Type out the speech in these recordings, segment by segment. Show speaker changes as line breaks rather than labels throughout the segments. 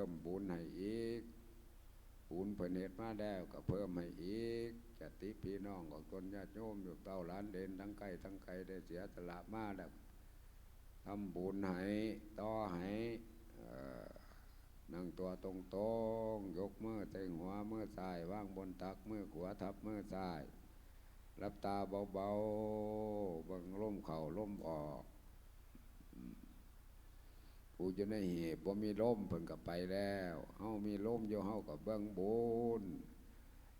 พิ่มบุญให้อีกบุญเพิ่นเฮ็ดมาแล้วก็เพิ่มให้อีกจติพี่น้องของตนญาติโยมอยู่เต้าหลานเด่นทั้งไกลทั้งไกลได้เสียสละมาแล้วทำบุญให้ต่อให้นั่งตัวตรงตรงๆยกมือเต็งหัวมือซ้ายวางบนตักมือขวาทับมือซ้าย รับตาเบาๆเบังล่มเข่าล่มออก ผู้จะในเหตุบ่มีล่มเพิ่นก็ไปแล้วเฮามีล่มอยู่เฮาก็เบิ่งบุญ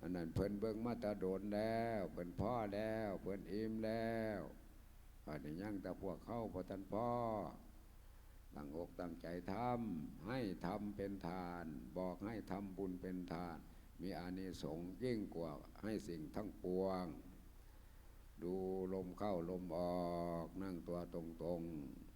อันนั้นเพิ่นเบิ่งมาตาโดนแล้วเพิ่นพ่อแล้วเพิ่นอิ่มแล้วอันนี้ยังแต่พวกเข้าบ่ทันพ่อตั้งอกตั้งใจทำให้ทำเป็นทาน บอกให้ทำบุญเป็นทาน มีอานิสงส์ยิ่งกว่าให้สิ่งทั้งปวง ดูลมเข้าลมออกนั่งตัวตรงๆ